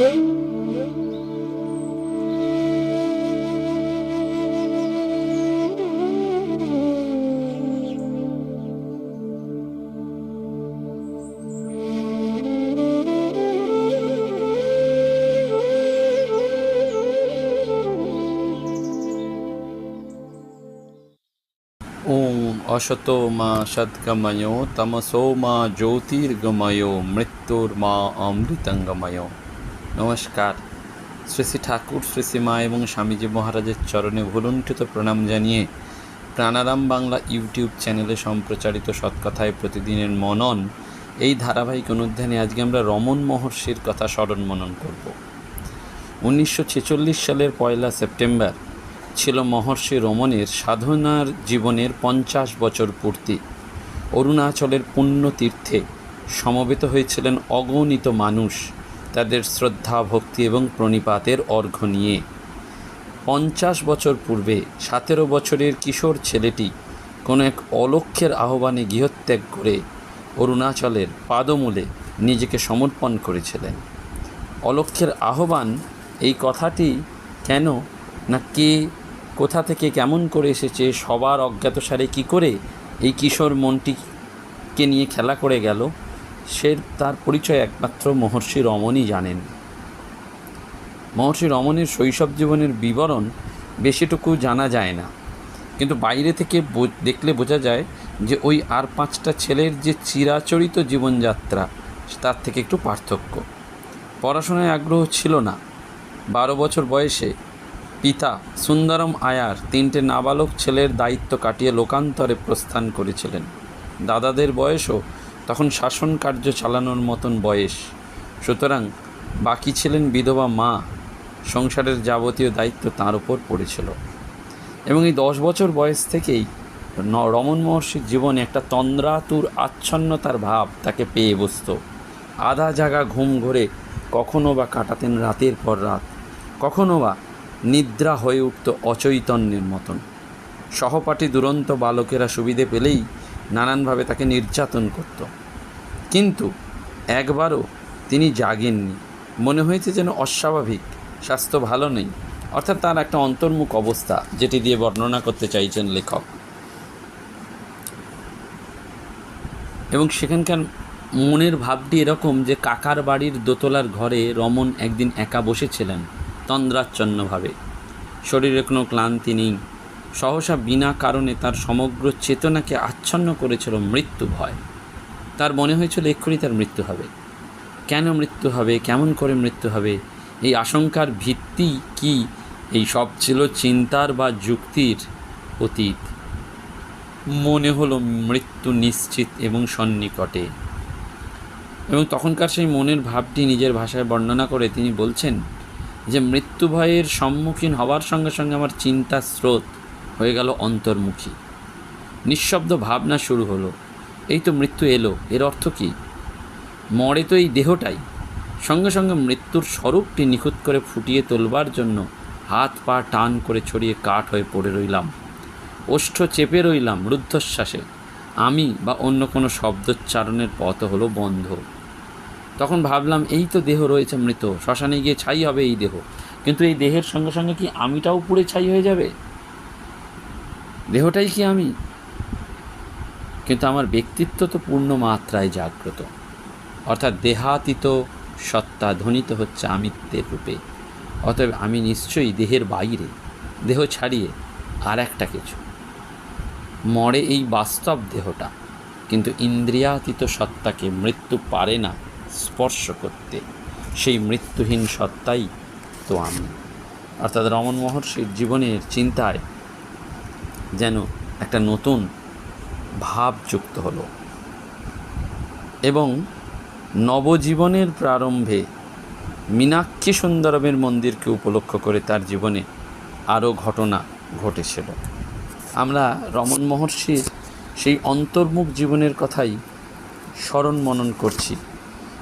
ওম অসত মা সদ্গময় তমসো মা জ্যোতির্গময় মৃত্যুর মা অমৃতঙ্গময় নমস্কার। শ্রী শ্রী ঠাকুর, শ্রী শ্রী মা এবং স্বামীজি মহারাজের চরণে ভুলুণ্ঠিত প্রণাম জানিয়ে প্রাণারাম বাংলা ইউটিউব চ্যানেলে সম্প্রচারিত সৎকথায় প্রতিদিনের মনন, এই ধারাবাহিক অনুধ্যানে আজকে আমরা রমন মহর্ষির কথা স্মরণ মনন করব। উনিশশো ছেচল্লিশ সালের পয়লা সেপ্টেম্বর ছিল মহর্ষি রমণের সাধনার জীবনের পঞ্চাশ বছর পূর্তি। অরুণাচলের পুণ্যতীর্থে সমবেত হয়েছিলেন অগণিত মানুষ। তাদের শ্রদ্ধা, ভক্তি এবং প্রণিপাতের অর্ঘ্য নিয়ে। পঞ্চাশ বছর পূর্বে সতেরো বছরের কিশোর ছেলেটি কোনো এক অলক্ষ্যের আহ্বানে গৃহত্যাগ করে অরুণাচলের পাদমূলে নিজেকে সমর্পণ করেছিলেন। অলক্ষ্যের আহ্বান, এই কথাটি কেন না কে, কোথা থেকে কেমন করে এসেছে, সবার অজ্ঞাতসারে কি করে এই কিশোর মনটিকে নিয়ে খেলা করে গেল? সে তার পরিচয় একমাত্র মহর্ষি রমণই জানেন। মহর্ষি রমণের শৈশব জীবনের বিবরণ বেশিটুকু জানা যায় না। কিন্তু বাইরে থেকে দেখলে বোঝা যায় যে ওই আর পাঁচটা ছেলের যে চিরাচরিত জীবনযাত্রা তার থেকে একটু পার্থক্য। পড়াশোনায় আগ্রহ ছিল না। বারো বছর বয়সে পিতা সুন্দরম আয়ার তিনটে নাবালক ছেলের দায়িত্ব কাটিয়ে লোকান্তরে প্রস্থান করেছিলেন। দাদাদের বয়সও তখন শাসন কার্য চালানোর মতন বয়স। সুতরাং বাকি ছিলেন বিধবা মা, সংসারের যাবতীয় দায়িত্ব তার উপর পড়েছিল। এবং এই দশ বছর বয়স থেকেই ন- রমণ মহর্ষির জীবনে একটা তন্দ্রাতুর আচ্ছন্নতার ভাব তাকে পেয়ে বসত। আধা জাগা ঘুম ঘরে কখনো বা কাটাতেন রাতের পর রাত, কখনো বা নিদ্রা হয়ে উঠত অচৈতন্যের মতন। সহপাঠী দুরন্ত বালকেরা সুবিধে পেলেই নানানভাবে তাকে নির্যাতন করত। কিন্তু একবারও তিনি জাগেননি। মনে হয়েছে যেন অস্বাভাবিক, স্বাস্থ্য ভালো নেই। অর্থাৎ তার একটা অন্তর্মুখ অবস্থা, যেটি দিয়ে বর্ণনা করতে চাইছেন লেখক। এবং সেখানকার মনের ভাবটি এরকম যে কাকার বাড়ির দোতলার ঘরে রমন একদিন একা বসেছিলেন, তন্দ্রাচ্ছন্নভাবে। শরীরে কোনো ক্লান্তি নেই। সহসা বিনা কারণে তার সমগ্র চেতনাকে আচ্ছন্ন করেছিল মৃত্যু ভয়। তার মনে হয়েছিল এক্ষুনি তার মৃত্যু হবে। কেন মৃত্যু হবে? কেমন করে মৃত্যু হবে? এই আশঙ্কার ভিত্তি কি? এই সব ছিল চিন্তার বা যুক্তির অতীত। মনে হলো মৃত্যু নিশ্চিত এবং সন্নিকটে। এবং তখনকার সেই মনের ভাবটি নিজের ভাষায় বর্ণনা করে তিনি বলছেন যে, মৃত্যু ভয়ের সম্মুখীন হওয়ার সঙ্গে সঙ্গে আমার চিন্তার স্রোত হয়ে গেল অন্তর্মুখী। নিঃশব্দ ভাবনা শুরু হলো, এই তো মৃত্যু এলো, এর অর্থ কি? মরে তো এই দেহটাই। সঙ্গে সঙ্গে মৃত্যুর স্বরূপটি নিখুঁত করে ফুটিয়ে তোলবার জন্য হাত পা টান করে ছড়িয়ে কাঠ হয়ে পড়ে রইলাম। ওষ্ঠ চেপে রইলাম রুদ্ধশ্বাসে। আমি বা অন্য কোনো শব্দোচ্চারণের পথ হলো বন্ধ। তখন ভাবলাম, এই তো দেহ রয়েছে মৃত, শ্মশানে গিয়ে ছাই হবে এই দেহ। কিন্তু এই দেহের সঙ্গে সঙ্গে কি আমিটাও পুড়ে ছাই হয়ে যাবে? দেহটাই কি আমি? কিন্তু আমার ব্যক্তিত্ব তো পূর্ণ মাত্রায় জাগ্রত। অর্থাৎ দেহাতীত সত্তা ধ্বনিত হচ্ছে আমিত্বের রূপে। অতএব আমি নিশ্চয়ই দেহের বাইরে, দেহ ছাড়িয়ে আর একটা কিছু। মরে এই বাস্তব দেহটা, কিন্তু ইন্দ্রিয়াতীত সত্তাকে মৃত্যু পারে না স্পর্শ করতে। সেই মৃত্যুহীন সত্তাই তো আমি। অর্থাৎ রমন মহর্ষির জীবনের চিন্তায় যেন একটা নতুন ভাব যুক্ত হলো। এবং নবজীবনের প্রারম্ভে মীনাক্ষী সুন্দরমের মন্দিরকে উপলক্ষ করে তার জীবনে আরও ঘটনা ঘটেছিল। আমরা রমন মহর্ষির সেই অন্তর্মুখ জীবনের কথাই স্মরণ মনন করছি।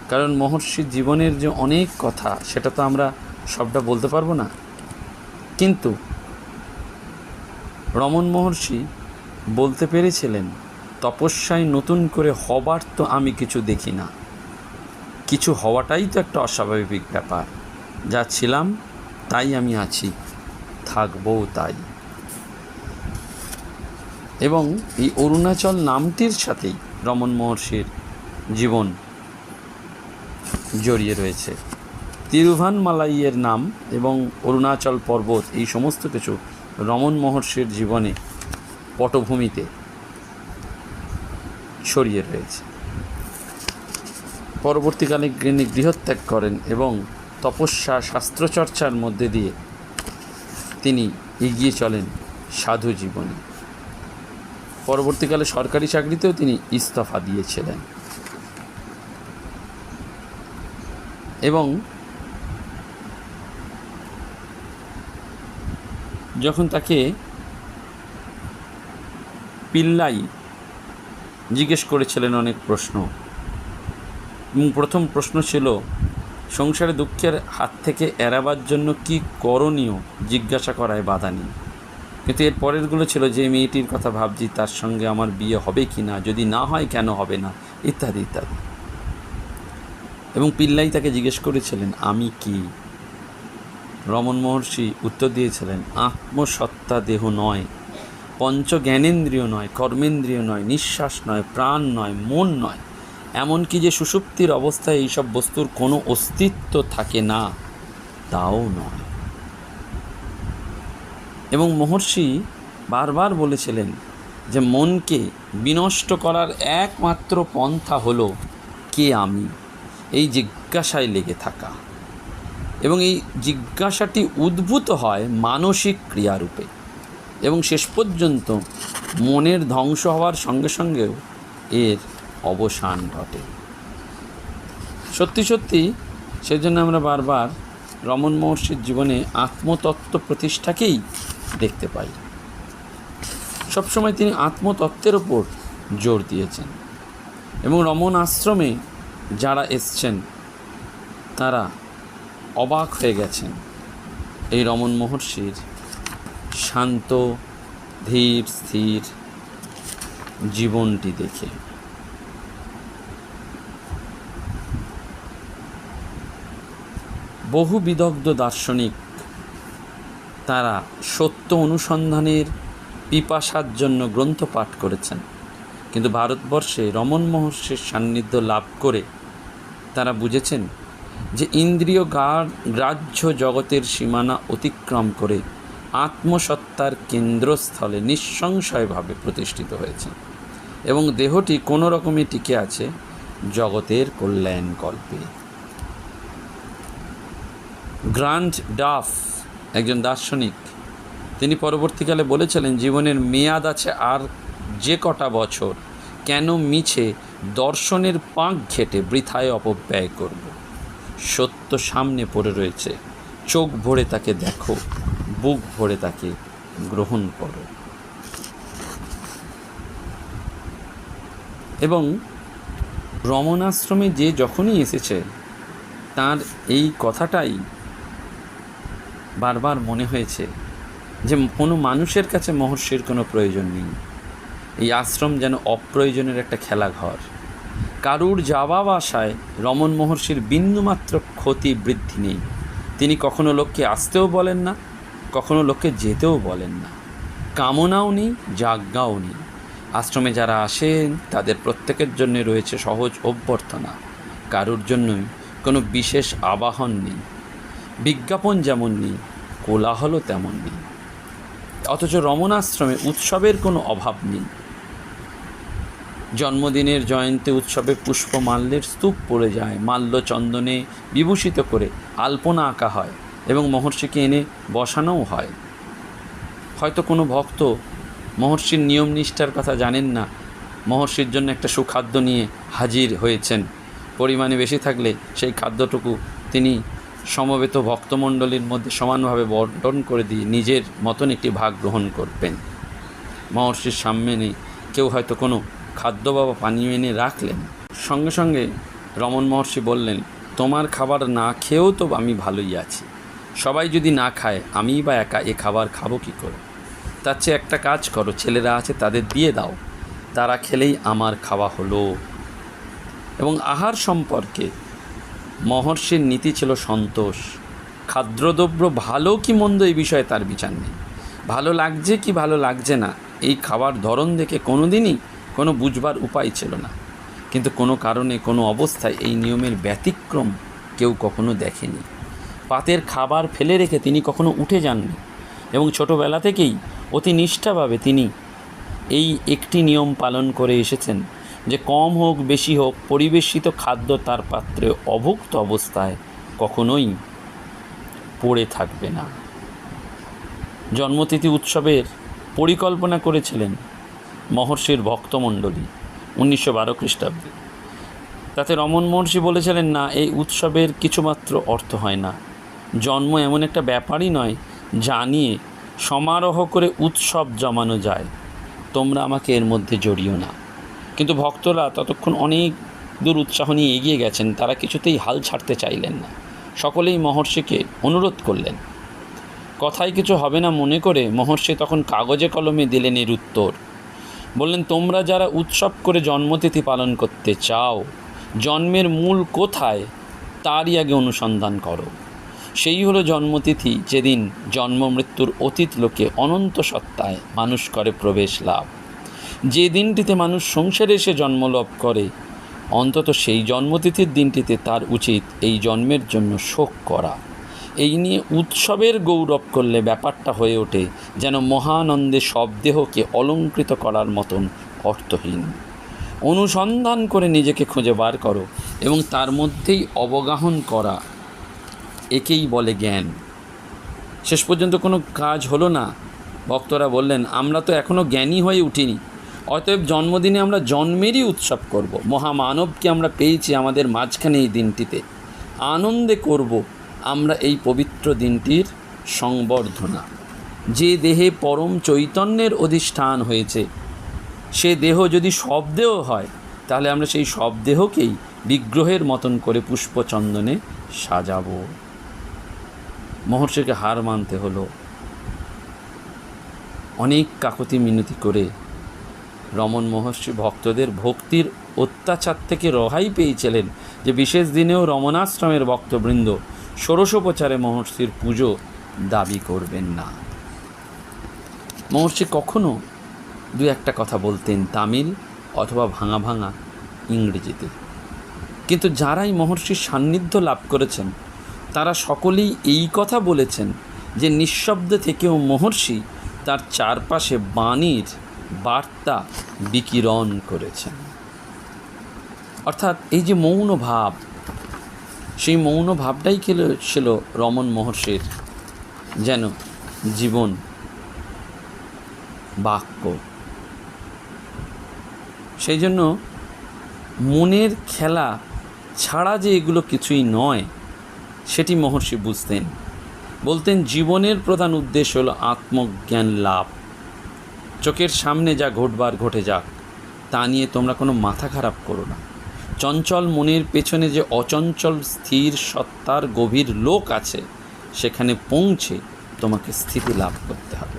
কারণ মহর্ষির জীবনের যে অনেক কথা, সেটা তো আমরা সবটা বলতে পারব না। কিন্তু রমণ মহর্ষি বলতে পেরেছিলেন, তপস্যায় নতুন করে হবার তো আমি কিছু দেখি না। কিছু হওয়াটাই তো একটা অস্বাভাবিক ব্যাপার। যা ছিলাম, তাই আমি আছি, থাকবও তাই। এবং এই অরুণাচল নামটির সাথেই রমন মহর্ষির জীবন জড়িয়ে রয়েছে। তিরুভানমালাইয়ের নাম এবং অরুণাচল পর্বত এই সমস্ত কিছু রমন মহর্ষির জীবনে পটভূমিতে ছড়িয়ে রয়েছে। পরবর্তীকালে তিনি গৃহত্যাগ করেন এবং তপস্যা শাস্ত্রচর্চার মধ্যে দিয়ে তিনি এগিয়ে চলেন সাধু জীবনে। পরবর্তীকালে সরকারি চাকরিতেও তিনি ইস্তফা দিয়েছিলেন। এবং যখন তাকে পিল্লাই জিজ্ঞেস করেছিলেন অনেক প্রশ্ন, এবং প্রথম প্রশ্ন ছিল, সংসারে দুঃখের হাত থেকে এড়াবার জন্য কি করণীয় জিজ্ঞাসা করায় বাধা নেই। কিন্তু এর পরেরগুলো ছিল যে, মেয়েটির কথা ভাবছি, তার সঙ্গে আমার বিয়ে হবে কি না, যদি না হয় কেন হবে না? ইত্যাদি ইত্যাদি। এবং পিল্লাই তাকে জিজ্ঞেস করেছিলেন, আমি কি? রমন মহর্ষি উত্তর দিয়েছিলেন আত্মসত্তা দেহ নয় পঞ্চ জ্ঞানেন্দ্রিয় নয়, কর্মেন্দ্রিয় নয়, নিঃশ্বাস নয়, প্রাণ নয়, মন নয়। এমনকি যে সুষুপ্তির অবস্থায় এইসব বস্তুর কোনো অস্তিত্ব থাকে না, তাও নয়। এবং মহর্ষি বারবার বলেছিলেন যে, মনকে বিনষ্ট করার একমাত্র পন্থা হলো কে আমি, এই জিজ্ঞাসায় লেগে থাকা। এবং এই জিজ্ঞাসাটি উদ্ভূত হয় মানসিক ক্রিয়ারূপে। এবং শেষ পর্যন্ত মনের ধ্বংস হওয়ার সঙ্গে সঙ্গেও এর অবসান ঘটে। সত্যি সত্যি সেজন্য আমরা বারবার রমন মহর্ষির জীবনে আত্মতত্ত্ব প্রতিষ্ঠাকেই দেখতে পাই। সবসময় তিনি আত্মতত্ত্বের ওপর জোর দিয়েছেন। এবং রমন আশ্রমে যারা এসছেন, তারা অবাক হয়ে গেছেন। এই রমন মহর্ষির শান্ত, ধীর, স্থির জীবনটি দেখে। বহু বিদগ্ধ দার্শনিক তারা সত্য অনুসন্ধানের পিপাসার জন্য গ্রন্থ পাঠ করেছেন। কিন্তু ভারতবর্ষে রমন মহর্ষির সান্নিধ্য লাভ করে তারা বুঝেছেন যে ইন্দ্রিয় গ্রাহ্য জগতের সীমানা অতিক্রম করে আত্মসত্তার কেন্দ্রস্থলে নিঃসংশয়ভাবে প্রতিষ্ঠিত হয়েছে এবং দেহটি কোনো রকমে টিকে আছে জগতের কল্যাণ কল্পে গ্রান্ড ডাফ, একজন দার্শনিক, তিনি পরবর্তীকালে বলেছিলেন, জীবনের মেয়াদ আছে আর যে কটা বছর কেন মিছে দর্শনের পাঁক ঘেটে বৃথায় অপব্যয় করব? সত্য সামনে পড়ে রয়েছে। চোখ ভরে তাকে দেখো, বুক ভরে তাকে গ্রহণ করো। এবং রমণাশ্রমে যে যখনই এসেছে, তার এই কথাটাই বারবার মনে হয়েছে যে, কোনো মানুষের কাছে মহর্ষির কোনো প্রয়োজন নেই। এই আশ্রম যেন অপ্রয়োজনের একটা খেলাঘর। কারুর যাওয়া আসায় রমন মহর্ষির বিন্দুমাত্র ক্ষতি বৃদ্ধি নেই। তিনি কখনো লোককে আসতেও বলেন না, কখনো লোককে যেতেও বলেন না। কামনাও নেই, যাজ্ঞাও নেই। আশ্রমে যারা আসেন, তাদের প্রত্যেকের জন্য রয়েছে সহজ অভ্যর্থনা। কারুর জন্যই কোনো বিশেষ আবাহন নেই। বিজ্ঞাপন যেমন নেই, কোলাহলও তেমন নেই। অথচ রমণাশ্রমে উৎসবের কোনো অভাব নেই। জন্মদিনের জয়ন্তী উৎসবে পুষ্পমাল্যের স্তূপ পড়ে যায়। মাল্য চন্দনে বিভূষিত করে আলপনা আঁকা হয় এবং মহর্ষিকে এনে বসানোও হয়। হয়তো কোনো ভক্ত মহর্ষির নিয়ম নিষ্ঠার কথা জানেন না। মহর্ষির জন্য একটা সুখাদ্য নিয়ে হাজির হয়েছেন। পরিমাণে বেশি থাকলে সেই খাদ্যটুকু তিনি সমবেত ভক্তমণ্ডলীর মধ্যে সমানভাবে বন্টন করে দিয়ে নিজের মতন একটি ভাগ গ্রহণ করবেন। মহর্ষির সামনে কেউ হয়তো কোনো খাদ্য বা পানীয় এনে রাখলেন। সঙ্গে সঙ্গে রমন মহর্ষি বললেন, তোমার খাবার না খেয়েও তো আমি ভালোই আছি। সবাই যদি না খায়, আমিই বা একা এ খাবার খাব কী করে? তার চেয়ে একটা কাজ করো, ছেলেরা আছে তাদের দিয়ে দাও। তারা খেলেই আমার খাওয়া হলো। এবং আহার সম্পর্কে মহর্ষির নীতি ছিল সন্তোষ। খাদ্যদ্রব্য ভালো কি মন্দ এই বিষয়ে তার বিচার নেই। ভালো লাগছে কি ভালো লাগছে না, এই খাবার ধরন দেখে কোনো দিনই কোনো বুঝবার উপায় ছিল না। কিন্তু কোনো কারণে, কোনো অবস্থায় এই নিয়মের ব্যতিক্রম কেউ কখনো দেখেনি। পাতের খাবার ফেলে রেখে তিনি কখনো উঠে যাননি এবং ছোটোবেলা থেকেই অতি নিষ্ঠাভাবে তিনি এই একটি নিয়ম পালন করে এসেছেন যে কম হোক, বেশি হোক, পরিবেশিত খাদ্য তার পাত্রে অভুক্ত অবস্থায় কখনোই পড়ে থাকবে না। জন্মতিথি উৎসবের পরিকল্পনা করেছিলেন মহর্ষির ভক্তমণ্ডলী, উনিশশো বারো খ্রিস্টাব্দে। তাতে রমন মহর্ষি বলেছিলেন, না, এই উৎসবের কিছুমাত্র অর্থ হয় না। জন্ম এমন একটা ব্যাপারই নয় যা নিয়ে সমারোহ করে উৎসব জমানো যায়। তোমরা আমাকে এর মধ্যে জড়িও না। কিন্তু ভক্তরা ততক্ষণ অনেক দূর উৎসাহ নিয়ে এগিয়ে গেছেন, তারা কিছুতেই হাল ছাড়তে চাইলেন না। সকলেই মহর্ষিকে অনুরোধ করলেন। কথায় কিছু হবে না মনে করে মহর্ষি তখন কাগজে কলমে দিলেন এর উত্তর। বললেন, তোমরা যারা উৎসব করে জন্মতিথি পালন করতে চাও, জন্মের মূল কোথায় তারই আগে অনুসন্ধান করো। সেই হলো জন্মতিথি যেদিন জন্ম মৃত্যুর অতীত লোকে অনন্ত সত্তায় মানুষ করে প্রবেশ লাভ। যে দিনটিতে মানুষ সংসারে এসে জন্মলাভ করে, অন্তত সেই জন্মতিথির দিনটিতে তার উচিত এই জন্মের জন্য শোক করা। এই নিয়ে উৎসবের গৌরব করলে ব্যাপারটা হয়ে ওঠে যেন মহানন্দে সব দেহকে অলঙ্কৃত করার মতন অর্থহীন। অনুসন্ধান করে নিজেকে খুঁজে বার করো এবং তার মধ্যেই অবগাহন করা একেই বলে জ্ঞান। শেষ পর্যন্ত কোনো কাজ হলো না। ভক্তরা বললেন, আমরা তো এখনও জ্ঞানী হয়ে উঠিনি। অতএব জন্মদিনে আমরা জন্মেরই উৎসব করব। মহামানবকে আমরা পেয়েছি আমাদের মাঝখানে এই দিনটিতে। আনন্দে করব আমরা এই পবিত্র দিনটির সংবর্ধনা। যে দেহে পরম চৈতন্যের অধিষ্ঠান হয়েছে, সে দেহ যদি শব্দেহ হয়, তাহলে আমরা সেই শবদেহকেই বিগ্রহের মতন করে পুষ্পচন্দনে সাজাবো। মহর্ষিকে হার মানতে হলো। অনেক কাকতি মিনতি করে রমন মহর্ষি ভক্তদের ভক্তির অত্যাচার থেকে রহাই পেয়েছিলেন যে বিশেষ দিনেও রমণাশ্রমের ভক্তবৃন্দ ষোড়শোপচারে মহর্ষির পুজো দাবি করবেন না। মহর্ষি কখনো দু একটা কথা বলতেন তামিল অথবা ভাঙা ভাঙা ইংরেজিতে। কিন্তু যারাই মহর্ষির সান্নিধ্য লাভ করেছেন, তারা সকলেই এই কথা বলেছেন যে নিঃশব্দ থেকেও মহর্ষি তার চারপাশে বাণীর বার্তা বিকিরণ করেছেন। অর্থাৎ এই যে মৌন ভাব সেই মৌন ভাবটাই খেলে ছিল রমন মহর্ষির যেন জীবন বাক্য। সেই জন্য মনের খেলা ছাড়া যে এগুলো কিছুই নয়, সেটি মহর্ষি বুঝতেন। বলতেন জীবনের প্রধান উদ্দেশ্য হলো আত্মজ্ঞান লাভ। চোখের সামনে যা ঘটবার ঘটে যাক, তা নিয়ে তোমরা কোনো মাথা খারাপ করো না। চঞ্চল মনের পেছনে যে অচঞ্চল স্থির সত্তার গভীর লোক আছে, সেখানে পৌঁছে তোমাকে স্থিতি লাভ করতে হবে।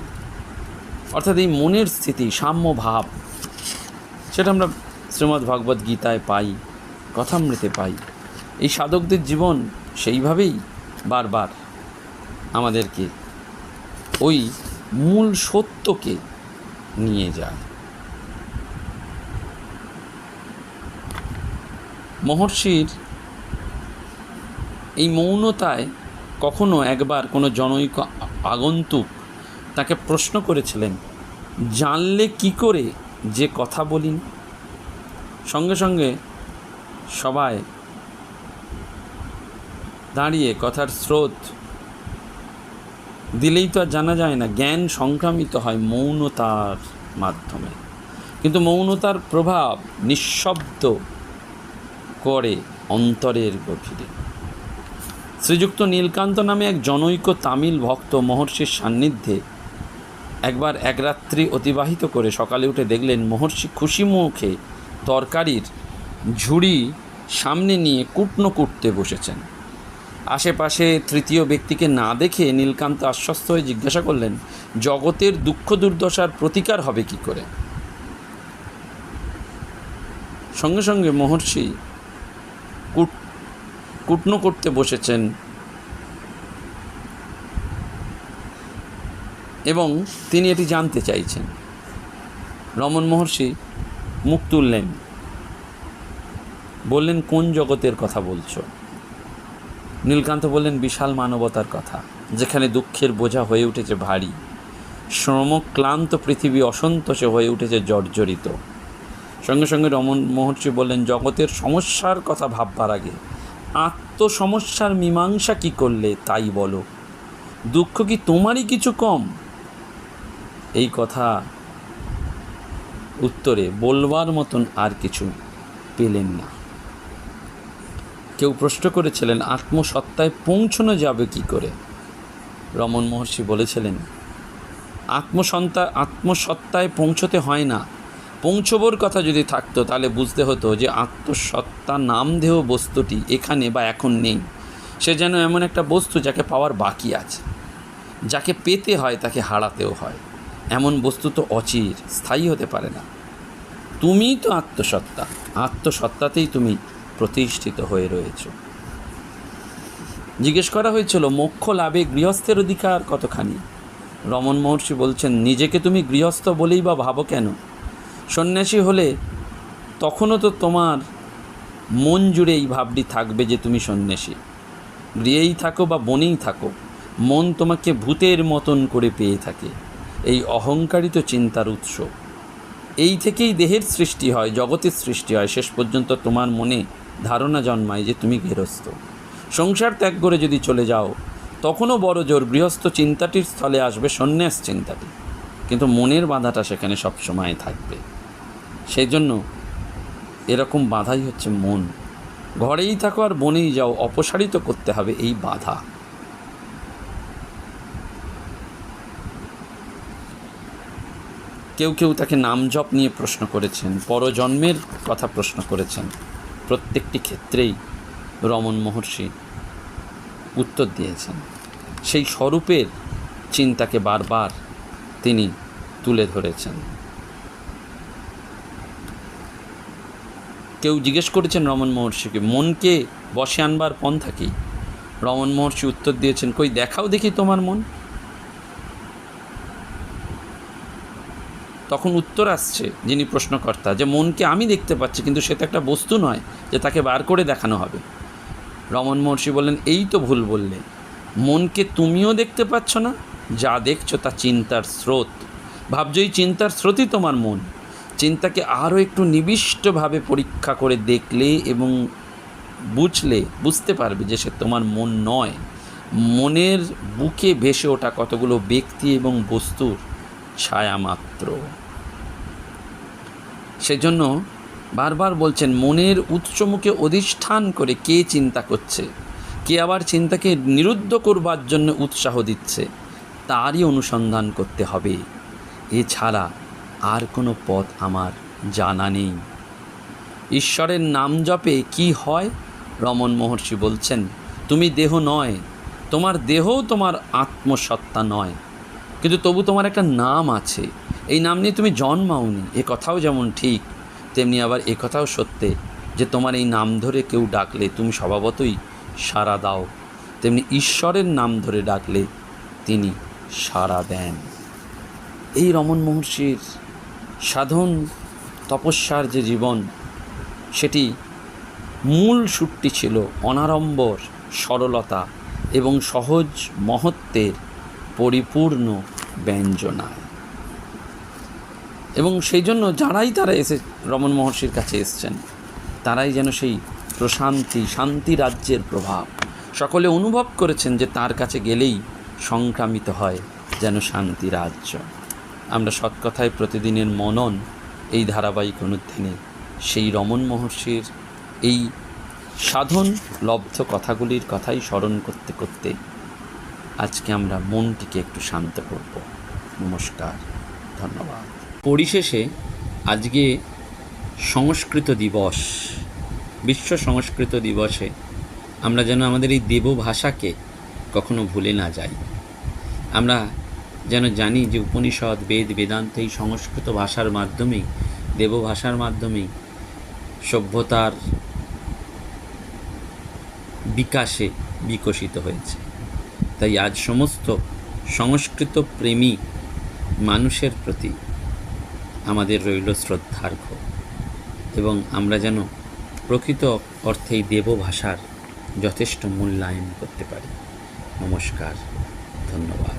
অর্থাৎ এই মনের স্থিতি সাম্য ভাব সেটা আমরা শ্রীমদ্ ভগবদ্ গীতায় পাই, কথামৃতে পাই। এই সাধকদের জীবন সেইভাবেই বারবার আমাদেরকে ওই মূল সত্যকে নিয়ে যায়। মহর্ষির এই মৌনতায় কখনো একবার কোনো জনৈক আগন্তুক তাকে প্রশ্ন করেছিলেন, জানলে কি করে যে কথা বলিন? সঙ্গে সঙ্গে সবাই দাঁড়িয়ে কথার স্রোত দিলেই তো আর জানা যায় না, জ্ঞান সংক্রামিত হয় মৌনতার মাধ্যমে। কিন্তু মৌনতার প্রভাব নিঃশব্দ করে অন্তরের গভীরে। শ্রীযুক্ত নীলকান্ত নামে এক জনৈক তামিল ভক্ত মহর্ষির সান্নিধ্যে একবার এক রাত্রি অতিবাহিত করে সকালে উঠে দেখলেন মহর্ষি খুশি মুখে তরকারির ঝুড়ি সামনে নিয়ে কুটনো কুটতে বসেছেন। আশেপাশে তৃতীয় ব্যক্তিকে না দেখে নীলকান্ত আশ্বস্ত হয়ে জিজ্ঞাসা করলেন, জগতের দুঃখ দুর্দশার প্রতিকার হবে কি করে? সঙ্গে সঙ্গে মহর্ষি কুটনো করতে বসেছেন। এবং তিনি এটি জানতে চাইছেন। রমন মহর্ষি মুখ তুললেন। বললেন, কোন জগতের কথা বলছো? নীলকান্ত বললেন, বিশাল মানবতার কথা, যেখানে দুঃখের বোঝা হয়ে উঠেছে ভারী। শ্রমক্লান্ত পৃথিবী অসন্তোষে হয়ে উঠেছে জর্জরিত। সঙ্গে সঙ্গে রমন মহর্ষি বললেন, জগতের সমস্যার কথা ভাববার আগে আত্মসমস্যার মীমাংসা কি করলে তাই বলো? দুঃখ কি তোমারই কিছু কম? এই কথা উত্তরে বলবার মতন আর কিছু পেলেন না। কেউ প্রশ্ন করেছিলেন আত্মসত্তায় পৌঁছানো যাবে কি করে? রমন মহর্ষি বলেছিলেন, আত্মসন্তা আত্মসত্তায় পৌঁছতে হয় না। পৌঁছবোর কথা যদি থাকতো, তাহলে বুঝতে হতো যে আত্মসত্তা নামদেহ বস্তুটি এখানে বা এখন নেই। সে যেন এমন একটা বস্তু যাকে পাওয়ার বাকি আছে, যাকে পেতে হয় তাকে হারাতেও হয়। এমন বস্তু তো অচির, স্থায়ী হতে পারে না। তুমিই তো আত্মসত্তা আত্মসত্তাতেই তুমি প্রতিষ্ঠিত হয়ে রয়েছ। জিজ্ঞেস করা হয়েছিল, মোক্ষ লাভে গৃহস্থের অধিকার কতখানি? রমন মহর্ষি বলছেন, নিজেকে তুমি গৃহস্থ বলেই বা ভাবো কেন? সন্ন্যাসী হলে তখনও তো তোমার মন জুড়ে এই ভাবটি থাকবে যে তুমি সন্ন্যাসী। গৃহেই থাকো বা বনেই থাকো, মন তোমাকে ভূতের মতন করে পেয়ে থাকে। এই অহংকারিত চিন্তার উৎস। এই থেকেই দেহের সৃষ্টি হয়, জগতের সৃষ্টি হয়। শেষ পর্যন্ত তোমার মনে ধারণা জন্মায় যে তুমি গৃহস্থ। সংসার ত্যাগ করে যদি চলে যাও, তখনও বড় জোর গৃহস্থ চিন্তাটির স্থলে আসবে সন্ন্যাস চিন্তাটি। কিন্তু মনের বাধাটা সেখানে সবসময় থাকবে। সেই জন্য এরকম বাধাই হচ্ছে মন। ঘরেই থাকো আর বনেই যাও, অপসারিত করতে হবে এই বাধা। কেউ কেউ তাকে নাম জপ নিয়ে প্রশ্ন করেছেন, পরজন্মের কথা প্রশ্ন করেছেন। প্রত্যেকটি ক্ষেত্রেই রমন মহর্ষি উত্তর দিয়েছেন। সেই স্বরূপের চিন্তাকে বারবার তিনি তুলে ধরেছেন। কেউ জিজ্ঞেস করেছেন রমন মহর্ষিকে, মনকে বসে আনবার পন্থা কি? রমন মহর্ষি উত্তর দিয়েছেন, কই, দেখাও দেখি তোমার মন। তখন উত্তর আসছে যিনি প্রশ্নকর্তা যে, মনকে আমি দেখতে পাচ্ছি, কিন্তু সে তো একটা বস্তু নয় যে তাকে বার করে দেখানো হবে। রমন মহর্ষি বললেন, এই তো ভুল বললে। মনকে তুমিও দেখতে পাচ্ছ না, যা দেখছ তা চিন্তার স্রোত। ভাবছ এই চিন্তার স্রোতই তোমার মন। চিন্তাকে আরও একটু নিবিষ্টভাবে পরীক্ষা করে দেখলে এবং বুঝলে, বুঝতে পারবে যে সে তোমার মন নয়। মনের বুকে ভেসে ওঠা কতগুলো ব্যক্তি এবং বস্তুর ছায়া মাত্র। সেজন্য বারবার বলছেন, মনের উৎসমুখে অধিষ্ঠান করে কে চিন্তা করছে? কে আবার চিন্তাকে নিরুদ্ধ করবার জন্য উৎসাহ দিচ্ছে? তারই অনুসন্ধান করতে হবে। এছাড়া আর কোনো পথ আমার জানা নেই। ঈশ্বরের নাম জপে কি হয়? রমন মহর্ষি বলছেন, তুমি দেহ নয়, তোমার দেহও তোমার আত্মসত্তা নয়। কিন্তু তবু তোমার একটা নাম আছে। এই নাম নিয়ে তুমি জন্মাওনি, এ কথাও যেমন ঠিক, তেমনি আবার এ কথাও সত্যে যে তোমার এই নাম ধরে কেউ ডাকলে তুমি স্বভাবতই সাড়া দাও, তেমনি ঈশ্বরের নাম ধরে ডাকলে তিনি সাড়া দেন। এই রমন মহর্ষির সাধন, তপস্যার যে জীবন, সেটি মূল সুরটি ছিল অনাড়ম্বর, সরলতা এবং সহজ মহত্বের পরিপূর্ণ ব্যঞ্জনায়। এবং সেই জন্য যারাই তারা এসে রমন মহর্ষির কাছে এসছেন, তারাই যেন সেই প্রশান্তি, শান্তি রাজ্যের প্রভাব সকলে অনুভব করেছেন যে তার কাছে গেলেই সংক্রামিত হয় যেন শান্তি রাজ্য। আমরা সৎকথায় প্রতিদিনের মনন এই ধারাবাহিক অনুধ্যানে। সেই রমন মহর্ষির এই সাধন লব্ধ কথাগুলির কথাই স্মরণ করতে করতে আজকে আমরা মনটিকে একটু শান্ত করব। নমস্কার, ধন্যবাদ। পরিশেষে আজকে সংস্কৃত দিবস, বিশ্ব সংস্কৃত দিবসে আমরা যেন আমাদের এই দেব ভাষাকে কখনো ভুলে না যাই। আমরা যেন জানি যে উপনিষদ, বেদ, বেদান্ত এই সংস্কৃত ভাষার মাধ্যমেই দেব ভাষার মাধ্যমেই সভ্যতার বিকাশে বিকশিত হয়েছে। তাই আজ সমস্ত সংস্কৃত প্রেমী মানুষের প্রতি আমাদের রইল শ্রদ্ধার্ঘ এবং আমরা যেন প্রকৃত অর্থেই দেব ভাষার যথেষ্ট মূল্যায়ন করতে পারি। নমস্কার, ধন্যবাদ।